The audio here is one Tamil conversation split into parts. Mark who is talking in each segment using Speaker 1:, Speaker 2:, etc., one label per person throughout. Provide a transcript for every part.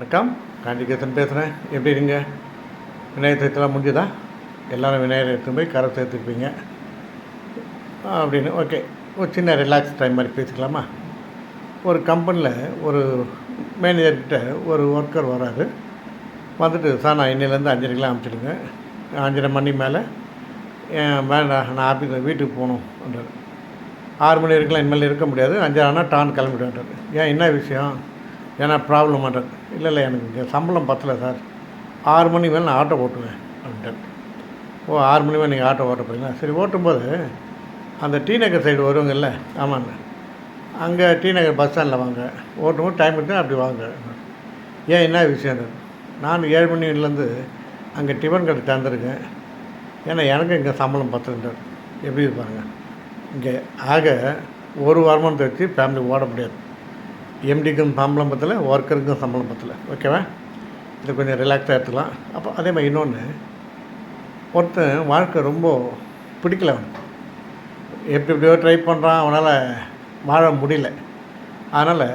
Speaker 1: வணக்கம். காஞ்சிகேசன் பேசுகிறேன் எப்படி இருங்க விநாயகர் சதுர்த்திலாம் முடிஞ்சுதா? எல்லோரும் விநாயகர் எடுத்து போய் கரை சேர்த்துருப்பீங்க அப்படின்னு. ஓகே. ஒரு சின்ன ரிலாக்ஸ் டைம் மாதிரி பேசிக்கலாமா? ஒரு கம்பெனியில் ஒரு மேனேஜர்கிட்ட ஒரு ஒர்க்கர் வராரு. வந்துட்டு சார் நான் இன்னிலேருந்து அஞ்சரைக்கெலாம் அனுப்பிச்சிடுங்க. அஞ்சரை மணி மேலே என் வேண்டாம் நான் ஆஃபீஸ் வீட்டுக்கு போகணுன்றார் ஆறு மணி வரைக்கும் இனிமேல் இருக்க முடியாது. அஞ்சரை ஆனால் டான் கிளம்பிடுவேன்றார் ஏன் என்ன விஷயம்? ஏன்னா ப்ராப்ளம் பண்ணுறேன் இல்லை இல்லை எனக்கு இங்கே சம்பளம் பத்தலை சார் ஆறு மணி மேலே நான் ஆட்டோ ஓட்டுவேன் அப்படின்ட்டேன் ஓ ஆறு மணி மேலே நீங்கள் ஆட்டோ ஓட்ட போகிறீங்களா சரி ஓட்டும்போது அந்த டி நகர் சைடு வருவாங்கல்ல ஆமாங்க அங்கே டி நகர் பஸ் ஸ்டாண்டில் வாங்க. ஓட்டும்போது டைம் எடுத்து அப்படி வாங்க. ஏன் என்ன விஷயம் நான் ஏழு மணிலேருந்து அங்கே டிஃபன் கடை திறந்துருக்கேன் ஏன்னா எனக்கு இங்கே சம்பளம் பத்தலைன்றார். எப்படி இருப்பாங்க இங்கே ஆக ஒரு வருமானத்தை வச்சு ஃபேமிலி ஓட முடியாது. எம்டிக்கும் சம்பளம் பத்தில் ஒர்க்கருக்கும் சம்பளம் பத்தில். ஓகேவா இது கொஞ்சம் ரிலாக்ஸாக எடுத்துக்கலாம். அப்போ அதே மாதிரி இன்னொன்று ஒருத்தன் வாழ்க்கை ரொம்ப பிடிக்கல அவனுக்கு. எப்படி எப்படியோ ட்ரை பண்ணுறான் அவனால் வாழ முடியல. அதனால்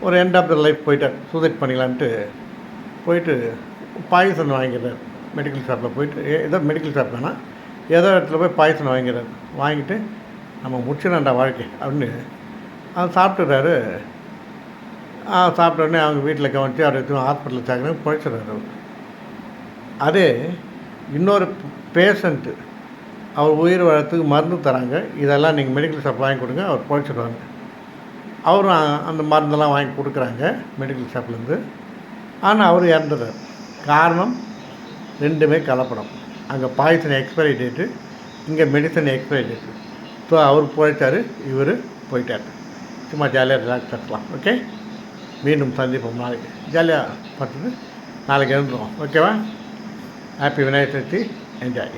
Speaker 1: ஒரு எண்ட் ஆஃப் த லைஃப் போயிட்டார் சூசைட் பண்ணிக்கலான்ட்டு போயிட்டு பாய்சன் வாங்கிடுறாரு. மெடிக்கல் ஷாப்பில் போயிட்டு ஏ- ஏதோ மெடிக்கல் ஷாப் வேணாம் ஏதோ இடத்துல போய் பாய்சன் வாங்கிடுறாரு. வாங்கிட்டு நம்ம முடிச்சிடண்டா வாழ்க்கை அப்படின்னு அவன் சாப்பிட்டுறாரு. சாப்பிட்ட உடனே அவங்க வீட்டில் கவனித்து அவர் எதுவும் ஹாஸ்பிட்டலில் சேர்க்கணும் பிழைச்சிடுறாரு அவர். அதே இன்னொரு பேஷண்ட்டு அவர் உயிர் வளர்த்துக்கு மருந்து தராங்க. இதெல்லாம் நீங்கள் மெடிக்கல் ஷாப் வாங்கி கொடுங்க அவர் பிழைச்சிடுவாங்க. அவரும் அந்த மருந்தெல்லாம் வாங்கி கொடுக்குறாங்க மெடிக்கல் ஷாப்லேருந்து ஆனால் அவர் இறந்துடுறார். காரணம் ரெண்டுமே கலப்படம். அங்கே பாய்சன் எக்ஸ்பைரி டேட்டு இங்கே மெடிசன் எக்ஸ்பைரி டேட்டு ஸோ அவர் பிழைச்சார் இவர் போயிட்டார். சும்மா ஜாலியாக ரிலாக்ஸ் ஆகலாம் ஓகே மீண்டும் சந்திப்போம் நாளைக்கு. ஜாலியாக பார்த்துட்டு நாளைக்கு எழுந்துருவோம். ஓகேவா ஹாப்பி விநாயகர் சதுர்த்தி என்ஜாய்